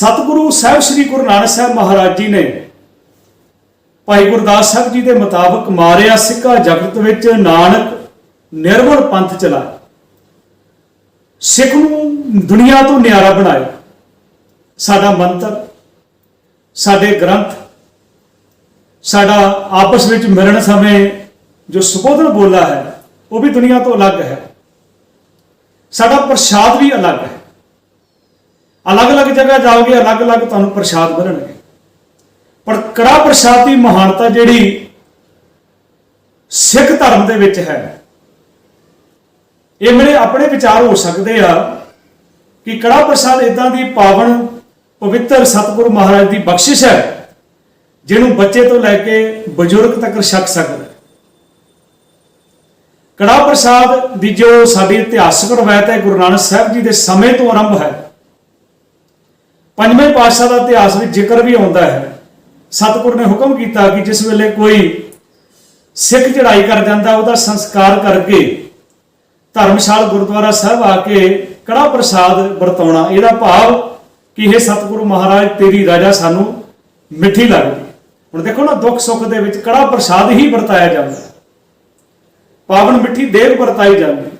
ਸਤਿਗੁਰੂ ਸਾਹਿਬ ਸ੍ਰੀ ਗੁਰੂ ਨਾਨਕ ਸਾਹਿਬ ਮਹਾਰਾਜ ਜੀ ਨੇ ਭਾਈ ਗੁਰਦਾਸ ਸਾਹਿਬ ਜੀ ਦੇ ਮੁਤਾਬਕ ਮਾਰਿਆ ਸਿੱਕਾ ਜਗਤ ਵਿੱਚ, ਨਾਨਕ ਨਿਰਮਲ ਪੰਥ ਚਲਾਇਆ। ਸਿੱਖ ਨੂੰ ਦੁਨੀਆ ਤੋਂ ਨਿਆਰਾ ਬਣਾਇਆ। ਸਾਡਾ ਮੰਤਰ, ਸਾਡੇ ਗ੍ਰੰਥ, ਸਾਡਾ ਆਪਸ ਵਿੱਚ ਮਿਲਣ ਸਮੇਂ ਜੋ ਸੁਬੋਧਨ ਬੋਲਾ ਹੈ, ਉਹ ਵੀ ਦੁਨੀਆ ਤੋਂ ਅਲੱਗ ਹੈ। ਸਾਡਾ ਪ੍ਰਸ਼ਾਦ ਵੀ ਅਲੱਗ ਹੈ। ਅਲੱਗ-ਅਲੱਗ ਜਗ੍ਹਾ ਜਾਓਗੇ, ਅਲੱਗ-ਅਲੱਗ ਤੁਹਾਨੂੰ ਪ੍ਰਸ਼ਾਦ ਮਿਲਣਗੇ। ਪਰ ਕੜਾ ਪ੍ਰਸ਼ਾਦ ਦੀ ਮਹਾਨਤਾ ਜਿਹੜੀ ਸਿੱਖ ਧਰਮ ਦੇ ਵਿੱਚ ਹੈ, ਇਹ ਮੇਰੇ ਆਪਣੇ ਵਿਚਾਰ ਹੋ ਸਕਦੇ ਆ ਕਿ ਕੜਾ ਪ੍ਰਸ਼ਾਦ ਇਦਾਂ ਦੀ ਪਾਵਨ ਪਵਿੱਤਰ ਸਤਿਗੁਰੂ ਮਹਾਰਾਜ ਦੀ ਬਖਸ਼ਿਸ਼ ਹੈ, ਜਿਹਨੂੰ ਬੱਚੇ ਤੋਂ ਲੈ ਕੇ ਬਜ਼ੁਰਗ ਤੱਕ ਛਕ ਸਕਦਾ ਹੈ। ਕੜਾ ਪ੍ਰਸਾਦ ਦੀ ਜੋ ਸਾਡੀ ਇਤਿਹਾਸਕ ਰਵਾਇਤ ਹੈ, ਗੁਰੂ ਨਾਨਕ ਸਾਹਿਬ ਜੀ ਦੇ ਸਮੇਂ ਤੋਂ ਆਰੰਭ ਹੈ ਪੰਜਵੇਂ ਪਾਤਸ਼ਾਹ ਦਾ ਇਤਿਹਾਸ ਵਿੱਚ ਜ਼ਿਕਰ ਵੀ ਆਉਂਦਾ ਹੈ। ਸਤਿਗੁਰ ਨੇ ਹੁਕਮ ਕੀਤਾ ਕਿ ਜਿਸ ਵੇਲੇ ਕੋਈ ਸਿੱਖ ਚੜਾਈ ਕਰ ਜਾਂਦਾ, ਉਹਦਾ ਸੰਸਕਾਰ ਕਰਕੇ ਧਰਮਸ਼ਾਲ ਗੁਰਦੁਆਰਾ ਸਾਹਿਬ ਆ ਕੇ ਕੜਾ ਪ੍ਰਸਾਦ ਵਰਤਾਉਣਾ। ਇਹਦਾ ਭਾਵ ਕਿ ਇਹ ਸਤਿਗੁਰੂ ਮਹਾਰਾਜ ਤੇਰੀ ਰਾਜਾ ਸਾਨੂੰ ਮਿੱਠੀ ਲੱਗਦੀ। ਹੁਣ ਦੇਖੋ ਨਾ, ਦੁੱਖ ਸੁੱਖ ਦੇ ਵਿੱਚ ਕੜਾ ਪ੍ਰਸਾਦ ਹੀ ਵਰਤਾਇਆ ਜਾਂਦਾ। ਪਾਵਨ ਮਿੱਠੀ ਦੇਵ ਵਰਤਾਈ ਜਾਂਦੀ। ਹੈ।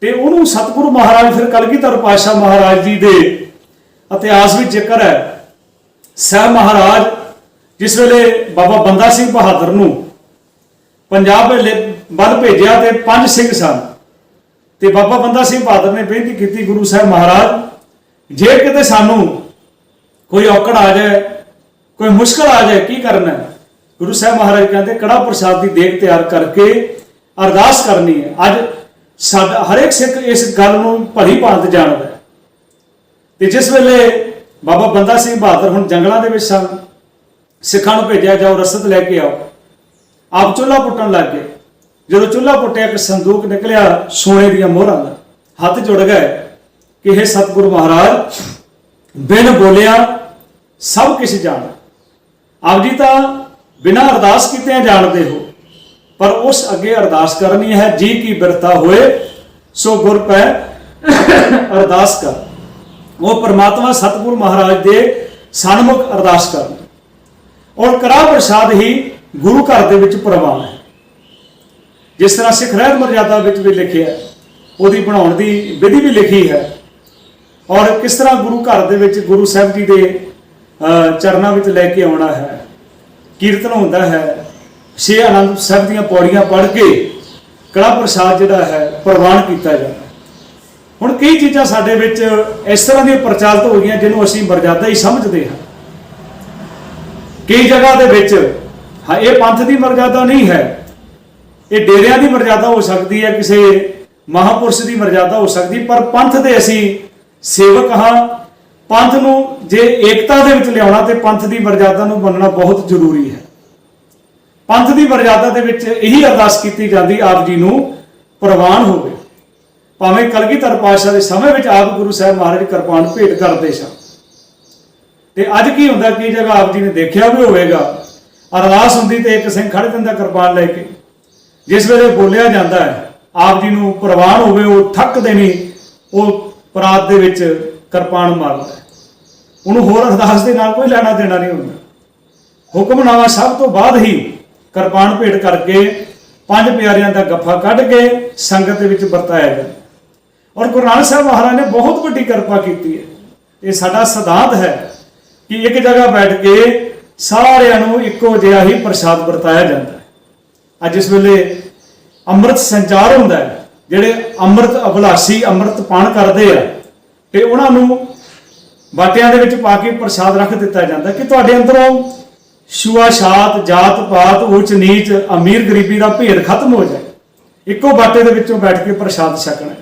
ਤੇ ਉਹਨੂੰ ਸਤਿਗੁਰੂ ਮਹਾਰਾਜ, ਫਿਰ ਕਲਗੀਧਰ ਪਾਤਸ਼ਾਹ ਮਹਾਰਾਜ ਜੀ ਦੇ ਇਤਿਹਾਸ ਵਿੱਚ ਜ਼ਿਕਰ ਹੈ। ਸਾਹਿਬ ਮਹਾਰਾਜ ਜਿਸ ਵੇਲੇ ਬਾਬਾ ਬੰਦਾ ਸਿੰਘ ਬਹਾਦਰ ਨੂੰ ਪੰਜਾਬ ਵੱਲ ਭੇਜਿਆ ਤੇ ਪੰਜ ਸਿੰਘ ਸਨ ਤੇ ਬਾਬਾ ਬੰਦਾ ਸਿੰਘ ਬਹਾਦਰ ਨੇ ਬੇਨਤੀ ਕੀਤੀ, ਗੁਰੂ ਸਾਹਿਬ ਮਹਾਰਾਜ, ਜੇ ਕਿਤੇ ਸਾਨੂੰ ਕੋਈ ਔਕੜ ਆ ਜਾਏ, ਕੋਈ ਮੁਸ਼ਕਲ ਆ ਜਾਏ, ਕੀ ਕਰਨਾ ਗੁਰੂ ਸਾਹਿਬ ਮਹਾਰਾਜ ਕਹਿੰਦੇ ਕੜਾ ਪ੍ਰਸਾਦ ਦੀ ਦੇਗ ਤਿਆਰ ਕਰਕੇ ਅਰਦਾਸ ਕਰਨੀ ਹੈ। ਅੱਜ ਸਾਡਾ ਹਰੇਕ ਸਿੱਖ ਇਸ ਗੱਲ ਨੂੰ ਭਲੀ ਭਾਂਤ ਜਾਣਦਾ ਤੇ ਜਿਸ ਵੇਲੇ ਬਾਬਾ ਬੰਦਾ ਸਿੰਘ ਬਹਾਦਰ ਹੁਣ ਜੰਗਲਾਂ ਦੇ ਵਿੱਚ ਸਨ, ਸਿੱਖਾਂ ਨੂੰ ਭੇਜਿਆ ਜਾਓ, ਰਸਦ ਲੈ ਕੇ ਆਓ, ਆਪ ਚੁੱਲ੍ਹਾ ਪੁੱਟਣ ਲੱਗ ਗਏ। ਜਦੋਂ ਚੁੱਲ੍ਹਾ ਪੁੱਟਿਆ, ਇੱਕ ਸੰਦੂਕ ਨਿਕਲਿਆ ਸੋਨੇ ਦੀਆਂ ਮੋਹਰਾਂ ਦਾ ਹੱਥ ਜੁੜ ਗਏ ਕਿ ਇਹ ਸਤਿਗੁਰੂ ਮਹਾਰਾਜ, ਬਿਨ ਬੋਲਿਆ ਸਭ ਕੁਝ ਜਾਣਦਾ ਆਪ ਜੀ ਤਾਂ ਬਿਨਾਂ ਅਰਦਾਸ ਕੀਤੇ ਜਾਣਦੇ ਹੋ, ਪਰ ਉਸ ਅੱਗੇ ਅਰਦਾਸ ਕਰਨੀ ਹੈ, ਜੀ ਕੀ ਬਿਰਤਾ ਹੋਏ, ਸੋ ਗੁਰ ਪੈ ਅਰਦਾਸ ਕਰ। ਉਹ ਪਰਮਾਤਮਾ ਸਤਿਗੁਰੂ ਮਹਾਰਾਜ ਦੇ ਸਨਮੁਖ ਅਰਦਾਸ ਕਰਨ। ਔਰ ਕੜਾ ਪ੍ਰਸਾਦ ਹੀ ਗੁਰੂ ਘਰ ਦੇ ਵਿੱਚ ਪ੍ਰਵਾਨ ਹੈ। ਜਿਸ ਤਰ੍ਹਾਂ ਸਿੱਖ ਰਹਿਤ ਮਰਜ਼ਾਦਾ ਵਿੱਚ ਵੀ ਲਿਖਿਆ ਉਹਦੀ ਬਣਾਉਣ ਦੀ ਵਿਧੀ ਵੀ ਲਿਖੀ ਹੈ। ਔਰ ਕਿਸ ਤਰ੍ਹਾਂ ਗੁਰੂ ਘਰ ਦੇ ਵਿੱਚ ਗੁਰੂ ਸਾਹਿਬ ਜੀ ਦੇ ਚਰਨਾਂ ਵਿੱਚ ਲੈ ਕੇ ਆਉਣਾ ਹੈ, ਕੀਰਤਨ ਹੁੰਦਾ ਹੈ, ਛੇ ਆਨੰਦ ਸਾਹਿਬ ਦੀਆਂ ਪੌੜੀਆਂ ਪੜ੍ਹ ਕੇ ਕੜਾ ਪ੍ਰਸਾਦ ਜਿਹੜਾ ਹੈ, ਪ੍ਰਵਾਨ ਕੀਤਾ ਜਾਂਦਾ ਹੁਣ ਕਈ ਚੀਜ਼ਾਂ ਸਾਡੇ ਵਿੱਚ ਇਸ ਤਰ੍ਹਾਂ ਦੀਆਂ ਪ੍ਰਚਲਿਤ ਹੋ ਗਈਆਂ ਜਿਹਨੂੰ ਅਸੀਂ ਮਰਜ਼ਾਦਾ ਹੀ ਸਮਝਦੇ ਹਾਂ। ਕਈ ਜਗ੍ਹਾ ਦੇ ਵਿੱਚ, ਹਾਂ, ਇਹ ਪੰਥ ਦੀ ਮਰਜ਼ਾਦਾ ਨਹੀਂ ਹੈ। ਇਹ ਡੇਰਿਆਂ ਦੀ ਮਰਜ਼ਾਦਾ ਹੋ ਸਕਦੀ ਹੈ, ਕਿਸੇ ਮਹਾਪੁਰਸ਼ ਦੀ ਮਰਜ਼ਾਦਾ ਹੋ ਸਕਦੀ, ਪਰ ਪੰਥ ਦੇ ਅਸੀਂ ਸੇਵਕ ਹਾਂ। ਪੰਥ ਨੂੰ ਜੇ ਏਕਤਾ ਦੇ ਵਿੱਚ ਲਿਆਉਣਾ, ਤੇ ਪੰਥ ਦੀ ਮਰਜ਼ਾਦਾ ਨੂੰ ਮੰਨਣਾ ਬਹੁਤ ਜ਼ਰੂਰੀ ਹੈ। ਪੰਥ ਦੀ ਮਰਜ਼ਾਦਾ ਦੇ ਵਿੱਚ ਇਹੀ ਅਰਦਾਸ ਕੀਤੀ ਜਾਂਦੀ, ਆਪ ਜੀ ਨੂੰ ਪ੍ਰਵਾਨ ਹੋਵੇ। ਭਾਵੇਂ ਕਲਗੀਧਰ ਪਾਤਸ਼ਾਹ ਦੇ ਸਮੇਂ ਵਿੱਚ ਆਪ ਗੁਰੂ ਸਾਹਿਬ ਮਹਾਰਾਜ ਕਿਰਪਾਨ ਭੇਟ ਕਰਦੇ ਸਨ। ਤੇ ਅੱਜ ਕੀ ਹੁੰਦਾ, ਕੀ ਜਗ੍ਹਾ ਆਪ ਜੀ ਨੇ ਦੇਖਿਆ ਵੀ ਹੋਵੇਗਾ? ਅਰਦਾਸ ਹੁੰਦੀ ਤੇ ਇੱਕ ਸਿੰਘ ਖੜ ਜਾਂਦਾ ਕਿਰਪਾਨ ਲੈ ਕੇ। ਜਿਸ ਵੇਲੇ ਬੋਲਿਆ ਜਾਂਦਾ ਹੈ, ਆਪ ਜੀ ਨੂੰ ਪ੍ਰਵਾਨ ਹੋਵੇ, ਉਹ ਥੱਕਦੇ ਨਹੀਂ, ਉਹ ਪਰਾਤ ਦੇ ਵਿੱਚ ਕਿਰਪਾਨ ਮਾਰਦਾ ਹੈ। ਉਹਨੂੰ ਹੋਰ ਅਰਦਾਸ ਦੇ ਨਾਲ ਕੋਈ ਲੈਣਾ ਦੇਣਾ ਨਹੀਂ ਹੁੰਦਾ। ਹੁਕਮਨਾਮਾ ਸਭ ਤੋਂ ਬਾਅਦ ਹੀ ਕਿਰਪਾਨ ਭੇਟ ਕਰਕੇ ਪੰਜ ਪਿਆਰਿਆਂ ਦਾ ਗੱਫਾ ਕੱਢ ਕੇ ਸੰਗਤ ਦੇ ਵਿੱਚ ਵਰਤਾਇਆ ਜਾਂਦਾ। ਔਰ ਗੁਰੂ ਨਾਨਕ ਸਾਹਿਬ ਮਹਾਰਾਜ ਨੇ ਬਹੁਤ ਵੱਡੀ ਕਿਰਪਾ ਕੀਤੀ ਹੈ। ਇਹ ਸਾਡਾ ਸਿਧਾਂਤ ਹੈ ਕਿ ਇੱਕ ਜਗ੍ਹਾ ਬੈਠ ਕੇ ਸਾਰਿਆਂ ਨੂੰ ਇੱਕੋ ਜਿਹਾ ਹੀ ਪ੍ਰਸਾਦ ਵਰਤਾਇਆ ਜਾਂਦਾ ਹੈ। ਅੱਜ ਇਸ ਵੇਲੇ ਅੰਮ੍ਰਿਤ ਸੰਚਾਰ ਹੁੰਦਾ ਹੈ, ਜਿਹੜੇ ਅੰਮ੍ਰਿਤ ਅਭਲਾਸ਼ੀ ਅੰਮ੍ਰਿਤ ਪਾਨ ਕਰਦੇ ਆ, ਤੇ ਉਹਨਾਂ ਨੂੰ ਬਾਟਿਆਂ ਦੇ ਵਿੱਚ ਪਾ ਕੇ ਪ੍ਰਸਾਦ ਰੱਖ ਦਿੱਤਾ ਜਾਂਦਾ ਕਿ ਤੁਹਾਡੇ ਅੰਦਰੋਂ ਛੂਆ ਜਾਤ ਪਾਤ ਉੱਚ ਨੀਚ ਅਮੀਰ ਗਰੀਬੀ ਦਾ ਭੇਦ ਖਤਮ ਹੋ ਜਾਏ। ਇੱਕੋ ਬਾਟੇ ਦੇ ਵਿੱਚੋਂ ਬੈਠ ਕੇ ਪ੍ਰਸਾਦ ਛਕਣਾ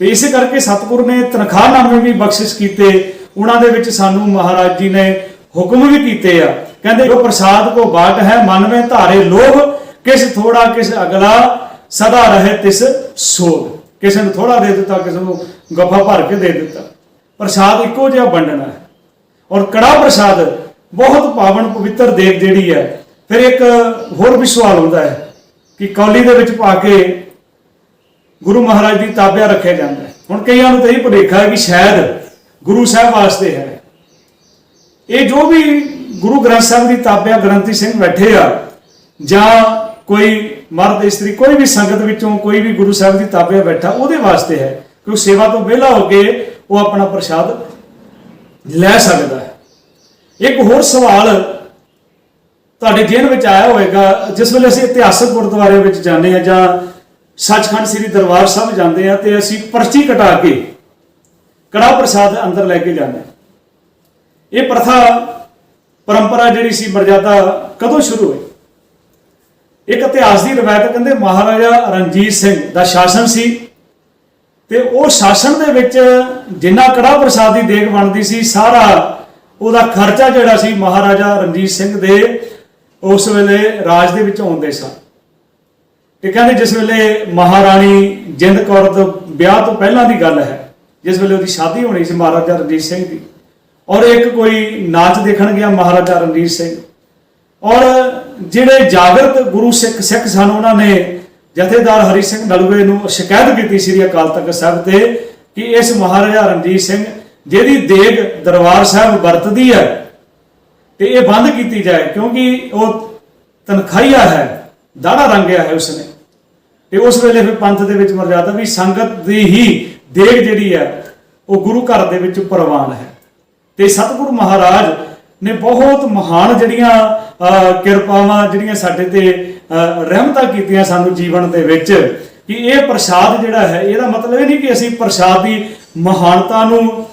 ਤੇ ਇਸੇ ਕਰਕੇ ਸਤਿਗੁਰੂ ਨੇ ਤਨਖਾਹਨਾਮੇ ਵੀ ਬਖਸ਼ਿਸ਼ ਕੀਤੇ। ਉਹਨਾਂ ਦੇ ਵਿੱਚ ਸਾਨੂੰ ਮਹਾਰਾਜ ਜੀ ਨੇ ਹੁਕਮ ਵੀ ਕੀਤੇ ਆ। ਕਹਿੰਦੇ, ਜੋ ਪ੍ਰਸਾਦ ਕੋ ਬਾਟ ਹੈ, ਮਨ ਵਿੱਚ ਧਾਰੇ ਲੋਭ, ਕਿਸ ਥੋੜਾ ਕਿਸ ਅਗਲਾ, ਸਦਾ ਰਹੇ ਤਿਸ ਸੋਧ ਕਿਸੇ ਨੂੰ ਥੋੜਾ ਦੇ ਦਿੱਤਾ, ਕਿਸੇ ਨੂੰ ਗੱਫਾ ਭਰ ਕੇ ਦੇ ਦਿੱਤਾ। ਪ੍ਰਸਾਦ ਇੱਕੋ ਜਿਹਾ ਵੰਡਣਾ ਹੈ। ਔਰ ਕੜਾ ਪ੍ਰਸਾਦ ਬਹੁਤ ਪਾਵਨ ਪਵਿੱਤਰ ਦੇਵ ਜਿਹੜੀ ਹੈ, ਫਿਰ ਇੱਕ ਹੋਰ ਵੀ ਸਵਾਲ ਹੁੰਦਾ ਹੈ ਕਿ ਕੌਲੀ ਦੇ ਵਿੱਚ ਪਾ ਕੇ ਗੁਰੂ ਮਹਾਰਾਜ ਦੀ ਤਾਬਿਆ ਰੱਖਿਆ ਜਾਂਦਾ ਹੈ। ਹੁਣ ਕਈਆਂ ਨੂੰ ਤਾਂ ਇਹ ਭੁਲੇਖਾ ਹੈ ਕਿ ਸ਼ਾਇਦ ਗੁਰੂ ਸਾਹਿਬ ਵਾਸਤੇ ਹੈ। ਇਹ ਜੋ ਵੀ ਗੁਰੂ ਗ੍ਰੰਥ ਸਾਹਿਬ ਦੀ ਤਾਬਿਆ ਗ੍ਰੰਥੀ ਸਿੰਘ ਬੈਠੇ ਆ, ਜਾਂ ਕੋਈ ਮਰਦ, ਇਸਤਰੀ, ਕੋਈ ਵੀ ਸੰਗਤ ਵਿੱਚੋਂ ਕੋਈ ਵੀ ਗੁਰੂ ਸਾਹਿਬ ਦੀ ਤਾਬਿਆ ਬੈਠਾ, ਉਹਦੇ ਵਾਸਤੇ ਹੈ ਕਿ ਸੇਵਾ ਤੋਂ ਵਿਹਲਾ ਹੋ ਕੇ ਉਹ ਆਪਣਾ ਪ੍ਰਸ਼ਾਦ ਲੈ ਸਕਦਾ ਹੈ। ਇੱਕ ਹੋਰ ਸਵਾਲ ਤੁਹਾਡੇ ਜੇਨ ਵਿੱਚ ਆਇਆ ਹੋਵੇਗਾ, ਜਿਸ ਵੇਲੇ ਅਸੀਂ ਇਤਿਹਾਸਕ ਗੁਰਦੁਆਰੇ ਵਿੱਚ ਜਾਂਦੇ ਹਾਂ ਜਾਂ ਸੱਚਖੰਡ ਸ੍ਰੀ ਦਰਬਾਰ ਸਾਹਿਬ ਜਾਂਦੇ ਆ ਤੇ ਅਸੀਂ ਪਰਚੀ ਕਟਾ ਕੇ ਕੜਾ ਪ੍ਰਸਾਦ ਅੰਦਰ ਲੈ ਕੇ ਜਾਂਦੇ ਇਹ ਪ੍ਰਥਾ ਪਰੰਪਰਾ ਜਿਹੜੀ ਸੀ ਮਰਜ਼ਾਦਾ ਕਦੋਂ ਸ਼ੁਰੂ ਹੋਈ? ਇੱਕ ਇਤਿਹਾਸ ਦੀ ਰਵਾਇਤ ਕਹਿੰਦੇ ਮਹਾਰਾਜਾ ਰਣਜੀਤ ਸਿੰਘ ਦਾ ਸ਼ਾਸਨ ਸੀ ਤੇ ਉਹ ਸ਼ਾਸਨ ਦੇ ਵਿੱਚ ਜਿੰਨਾ ਕੜਾ ਪ੍ਰਸਾਦ ਦੀ ਦੇਗ ਬਣਦੀ ਸੀ, ਸਾਰਾ ਉਹਦਾ ਖਰਚਾ ਜਿਹੜਾ ਸੀ ਮਹਾਰਾਜਾ ਰਣਜੀਤ ਸਿੰਘ ਦੇ ਉਸ ਵੇਲੇ ਰਾਜ ਦੇ ਵਿੱਚ ਆਉਂਦੇ ਸਨ ਤੇ ਕਹਿੰਦੇ ਜਿਸ ਵੇਲੇ ਮਹਾਰਾਣੀ ਜਿੰਦ ਕੌਰ ਤੋਂ ਵਿਆਹ ਤੋਂ ਪਹਿਲਾਂ ਦੀ ਗੱਲ ਹੈ, ਜਿਸ ਵੇਲੇ ਉਹਦੀ ਸ਼ਾਦੀ ਹੋਣੀ ਸੀ ਮਹਾਰਾਜਾ ਰਣਜੀਤ ਸਿੰਘ ਦੀ, ਔਰ ਇੱਕ ਕੋਈ ਨਾਚ ਦੇਖਣ ਗਿਆ ਮਹਾਰਾਜਾ ਰਣਜੀਤ ਸਿੰਘ। ਔਰ ਜਿਹੜੇ ਜਾਗਰਤ ਗੁਰੂ ਸਿੱਖ ਸਿੱਖ ਸਨ, ਉਹਨਾਂ ਨੇ ਜਥੇਦਾਰ ਹਰੀ ਸਿੰਘ ਨਲੂਏ ਨੂੰ ਸ਼ਿਕਾਇਤ ਕੀਤੀ ਸ੍ਰੀ ਅਕਾਲ ਤਖਤ ਸਾਹਿਬ ਤੇ ਕਿ ਇਸ ਮਹਾਰਾਜਾ ਰਣਜੀਤ ਸਿੰਘ, ਜਿਹਦੀ ਦੇਗ ਦਰਬਾਰ ਸਾਹਿਬ ਵਰਤਦੀ ਹੈ, ਤੇ ਇਹ ਬੰਦ ਕੀਤੀ ਜਾਏ, ਕਿਉਂਕਿ ਉਹ ਤਨਖਾਈਆ ਹੈ, ਦਾੜਾ ਰੰਗਿਆ ਹੈ ਉਸਨੇ। ਤੇ ਉਸ ਵੇਲੇ ਫਿਰ ਪੰਥ ਦੇ ਵਿੱਚ ਮਰਜ਼ਾਦਾ ਵੀ ਸੰਗਤ ਦੀ ਹੀ ਦੇਗ ਜਿਹੜੀ ਹੈ, ਉਹ ਗੁਰੂ ਘਰ ਦੇ ਵਿੱਚ ਪ੍ਰਵਾਨ ਹੈ। ਤੇ ਸਤਿਗੁਰੂ ਮਹਾਰਾਜ ਨੇ ਬਹੁਤ ਮਹਾਨ ਜਿਹੜੀਆਂ ਕਿਰਪਾਵਾਂ ਜਿਹੜੀਆਂ ਸਾਡੇ ਤੇ ਰਹਿਮਤਾਂ ਕੀਤੀਆਂ ਸਾਨੂੰ ਜੀਵਨ ਦੇ ਵਿੱਚ ਕਿ ਇਹ ਪ੍ਰਸਾਦ ਜਿਹੜਾ ਹੈ, ਇਹਦਾ ਮਤਲਬ ਇਹ ਨਹੀਂ ਕਿ ਅਸੀਂ ਪ੍ਰਸਾਦ ਦੀ ਮਹਾਨਤਾ ਨੂੰ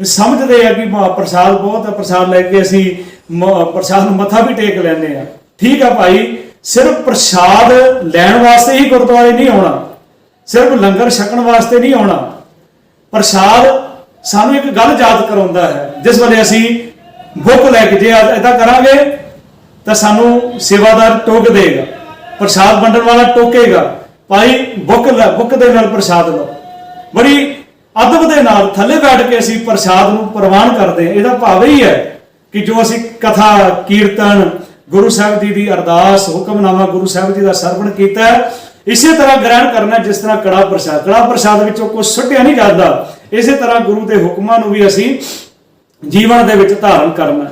ਸਮਝਦੇ ਆ ਕਿ ਪ੍ਰਸਾਦ ਬਹੁਤ ਹੈ, ਪ੍ਰਸਾਦ ਲੈ ਕੇ ਅਸੀਂ ਪ੍ਰਸਾਦ ਨੂੰ ਮੱਥਾ ਵੀ ਟੇਕ ਲੈਂਦੇ ਆ ਠੀਕ ਆ ਭਾਈ ਸਿਰਫ ਪ੍ਰਸਾਦ ਲੈਣ ਵਾਸਤੇ ਹੀ ਗੁਰਦੁਆਰੇ ਨਹੀਂ ਆਉਣਾ। ਸਿਰਫ ਲੰਗਰ ਛਕਣ ਵਾਸਤੇ ਨਹੀਂ ਆਉਣਾ। ਪ੍ਰਸਾਦ ਸਾਨੂੰ ਇੱਕ ਗੱਲ ਯਾਦ ਕਰਾਉਂਦਾ ਹੈ, ਜਿਸ ਵੇਲੇ ਅਸੀਂ ਬੁੱਕ ਲੈ ਕੇ ਜੇ ਇਦਾਂ ਕਰਾਂਗੇ, ਤਾਂ ਸਾਨੂੰ ਸੇਵਾਦਾਰ ਟੋਕ ਦੇਗਾ ਪ੍ਰਸਾਦ ਵੰਡਣ ਵਾਲਾ ਟੋਕੇਗਾ, ਭਾਈ ਬੁੱਕ ਲੈ ਬੁੱਕ ਦੇ ਨਾਲ ਪ੍ਰਸਾਦ ਲਓ। ਬੜੀ ਅਦਬ ਦੇ ਨਾਲ ਥੱਲੇ ਬੈਠ ਕੇ ਅਸੀਂ ਪ੍ਰਸਾਦ ਨੂੰ ਪ੍ਰਵਾਨ ਕਰਦੇ ਹਾਂ। ਇਹਦਾ ਭਾਵ ਹੀ ਹੈ ਕਿ ਜੋ ਅਸੀਂ ਕਥਾ, ਕੀਰਤਨ ਗੁਰੂ ਸਾਹਿਬ ਜੀ ਦੀ ਅਰਦਾਸ, ਹੁਕਮਨਾਮਾ ਗੁਰੂ ਸਾਹਿਬ ਜੀ ਦਾ ਸਰਵਣ ਕੀਤਾ ਇਸੇ ਤਰ੍ਹਾਂ ਗ੍ਰਹਿਣ ਕਰਨਾ ਜਿਸ ਤਰ੍ਹਾਂ ਕੜਾ ਪ੍ਰਸਾਦ। ਕੜਾ ਪ੍ਰਸਾਦ ਵਿੱਚੋਂ ਕੁਝ ਸੁੱਟਿਆ ਨਹੀਂ ਜਾਂਦਾ। ਇਸੇ ਤਰ੍ਹਾਂ ਗੁਰੂ ਦੇ ਹੁਕਮਾਂ ਨੂੰ ਵੀ ਅਸੀਂ ਜੀਵਨ ਦੇ ਵਿੱਚ ਧਾਰਨ ਕਰਨਾ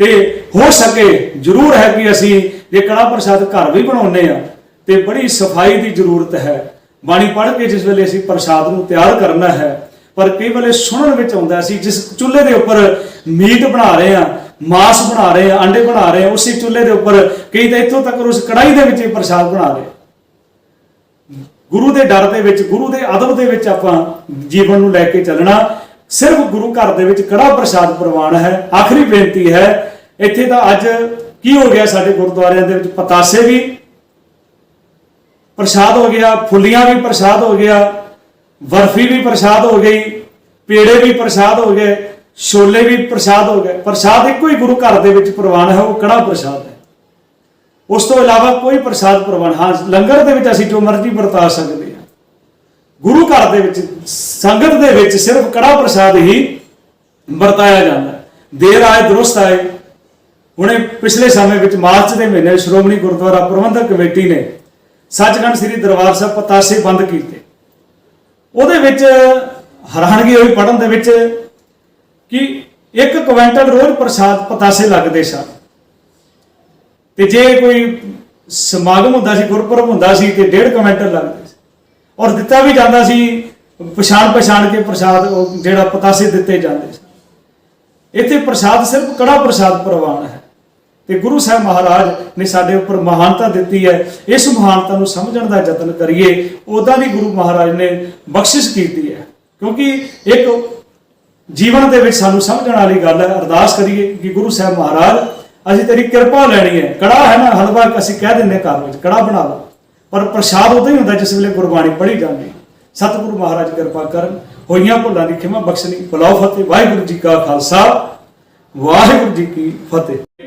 ਤੇ ਹੋ ਸਕੇ, ਜ਼ਰੂਰ ਹੈ ਕਿ ਅਸੀਂ ਜੇ ਕੜਾ ਪ੍ਰਸਾਦ ਘਰ ਵੀ ਬਣਾਉਂਦੇ ਆ ਤੇ ਬੜੀ ਸਫ਼ਾਈ ਦੀ ਜ਼ਰੂਰਤ ਹੈ। ਬਾਣੀ ਪੜ੍ਹ ਕੇ ਜਿਸ ਵੇਲੇ ਅਸੀਂ ਪ੍ਰਸਾਦ ਨੂੰ ਤਿਆਰ ਕਰਨਾ ਹੈ, ਪਰ ਕਈ ਵੇਲੇ ਸੁਣਨ ਵਿੱਚ ਆਉਂਦਾ ਸੀ ਜਿਸ ਚੁੱਲ੍ਹੇ ਦੇ ਉੱਪਰ ਮੀਟ ਬਣਾ ਰਹੇ ਆ ਮਾਸ ਬਣਾ ਰਹੇ ਆ ਅੰਡੇ ਬਣਾ ਰਹੇ ਆ, ਉਸੇ ਚੁੱਲ੍ਹੇ ਦੇ ਉੱਪਰ ਕਈ ਤਾਂ ਇੱਥੋਂ ਤੱਕ ਉਸ ਕੜਾਈ ਦੇ ਵਿੱਚ ਹੀ ਪ੍ਰਸਾਦ ਬਣਾ ਰਹੇ ਗੁਰੂ ਦੇ ਡਰ ਦੇ ਵਿੱਚ, ਗੁਰੂ ਦੇ ਅਦਬ ਦੇ ਵਿੱਚ ਆਪਾਂ ਜੀਵਨ ਨੂੰ ਲੈ ਕੇ ਚੱਲਣਾ। ਸਿਰਫ ਗੁਰੂ ਘਰ ਦੇ ਵਿੱਚ ਕੜਾ ਪ੍ਰਸਾਦ ਪ੍ਰਵਾਨ ਹੈ, ਆਖਰੀ ਬੇਨਤੀ ਹੈ, ਇੱਥੇ ਤਾਂ ਅੱਜ ਕੀ ਹੋ ਗਿਆ ਸਾਡੇ ਗੁਰਦੁਆਰਿਆਂ ਦੇ ਵਿੱਚ? ਪਤਾਸੇ ਵੀ ਪ੍ਰਸਾਦ ਹੋ ਗਿਆ, ਫੁੱਲੀਆਂ ਵੀ ਪ੍ਰਸਾਦ ਹੋ ਗਿਆ, ਬਰਫੀ ਵੀ ਪ੍ਰਸਾਦ ਹੋ ਗਈ, ਪੇੜੇ ਵੀ ਪ੍ਰਸਾਦ ਹੋ ਗਏ। ਛੋਲੇ ਵੀ ਪ੍ਰਸਾਦ ਹੋ ਗਏ। ਪ੍ਰਸਾਦ ਇੱਕੋ ਹੀ ਗੁਰੂ ਘਰ ਦੇ ਵਿੱਚ ਪ੍ਰਵਾਨ ਹੈ, ਉਹ ਕੜਾ ਪ੍ਰਸਾਦ ਹੈ? ਉਸ ਤੋਂ ਇਲਾਵਾ ਕੋਈ ਪ੍ਰਸਾਦ ਪ੍ਰਵਾਨ, ਹਾਂ, ਲੰਗਰ ਦੇ ਵਿੱਚ ਅਸੀਂ ਜੋ ਮਰਜ਼ੀ ਵਰਤਾ ਸਕਦੇ ਹਾਂ। ਗੁਰੂ ਘਰ ਦੇ ਵਿੱਚ, ਸੰਗਤ ਦੇ ਵਿੱਚ ਸਿਰਫ ਕੜਾ ਪ੍ਰਸਾਦ ਹੀ ਵਰਤਾਇਆ ਜਾਂਦਾ ਹੈ? ਦੇਰ ਆਏ, ਦਰੁਸਤ ਆਏ। ਹੁਣੇ ਪਿਛਲੇ ਸਮੇਂ ਵਿੱਚ ਮਾਰਚ ਦੇ ਮਹੀਨੇ ਸ਼੍ਰੋਮਣੀ ਗੁਰਦੁਆਰਾ ਪ੍ਰਬੰਧਕ ਕਮੇਟੀ ਨੇ ਸੱਚਖੰਡ ਸ੍ਰੀ ਦਰਬਾਰ ਸਾਹਿਬ ਪਤਾਸੇ ਬੰਦ ਕੀਤੇ। ਉਹਦੇ ਵਿੱਚ, ਹੈਰਾਨਗੀ ਹੋਈ ਪੜਨ ਦੇ ਵਿੱਚ ਕਿ ਇੱਕ ਕੁਇੰਟਲ ਰੋਜ਼ ਪ੍ਰਸਾਦ ਪਤਾਸੇ ਲੱਗਦੇ ਸਨ। ਤੇ ਜੇ ਕੋਈ ਸਮਾਗਮ ਹੁੰਦਾ ਸੀ, ਗੁਰਪੁਰਬ ਹੁੰਦਾ ਸੀ, ਤੇ ਡੇਢ ਕੁਇੰਟਲ ਲੱਗਦੇ ਸੀ। ਔਰ ਦਿੱਤਾ ਵੀ ਜਾਂਦਾ ਸੀ, ਪਛਾਣ ਪਛਾਣ ਕੇ ਪ੍ਰਸਾਦ, ਉਹ ਜਿਹੜਾ ਪਤਾਸੇ ਦਿੱਤੇ ਜਾਂਦੇ ਸੀ ਇੱਥੇ ਪ੍ਰਸਾਦ ਸਿਰਫ ਕੜਾ ਪ੍ਰਸਾਦ ਪ੍ਰਵਾਨ ਹੈ। ਤੇ ਗੁਰੂ ਸਾਹਿਬ ਮਹਾਰਾਜ ਨੇ ਸਾਡੇ ਉੱਪਰ ਮਹਾਨਤਾ ਦਿੱਤੀ ਹੈ। ਇਸ ਮਹਾਨਤਾ ਨੂੰ ਸਮਝਣ ਦਾ ਯਤਨ ਕਰੀਏ ਉਦਾਂ ਦੀ ਗੁਰੂ ਮਹਾਰਾਜ ਨੇ ਬਖਸ਼ਿਸ਼ ਕੀਤੀ ਹੈ। ਕਿਉਂਕਿ ਇੱਕ ਜੀਵਨ ਦੇ ਵਿੱਚ ਸਾਨੂੰ ਸਮਝਣ ਵਾਲੀ ਗੱਲ ਹੈ, ਅਰਦਾਸ ਕਰੀਏ ਕਿ ਗੁਰੂ ਸਾਹਿਬ ਮਹਾਰਾਜ, ਅਸੀਂ ਤੇਰੀ ਕਿਰਪਾ ਲੈਣੀ ਹੈ। ਕੜਾ ਹੈ ਨਾ, ਹਲਵਾ ਅਸੀਂ ਕਹਿ ਦਿੰਦੇ ਘਰ ਵਿੱਚ ਕੜਾ ਬਣਾ ਲਓ। ਪਰ ਪ੍ਰਸ਼ਾਦ ਉਦੋਂ ਹੀ ਹੁੰਦਾ ਜਿਸ ਵੇਲੇ ਗੁਰਬਾਣੀ ਪੜ੍ਹੀ ਜਾਂਦੀ। ਸਤਿਗੁਰੂ ਮਹਾਰਾਜ ਕਿਰਪਾ ਕਰਨ, ਹੋਈਆਂ ਭੁੱਲਾਂ ਦੀ ਖਿਮਾ ਬਖਸ਼ਣੀ। ਬੁਲਾਓ ਫਤਿਹ, ਵਾਹਿਗੁਰੂ ਜੀ ਕਾ ਖਾਲਸਾ, ਵਾਹਿਗੁਰੂ ਜੀ ਕੀ ਫਤਿਹ।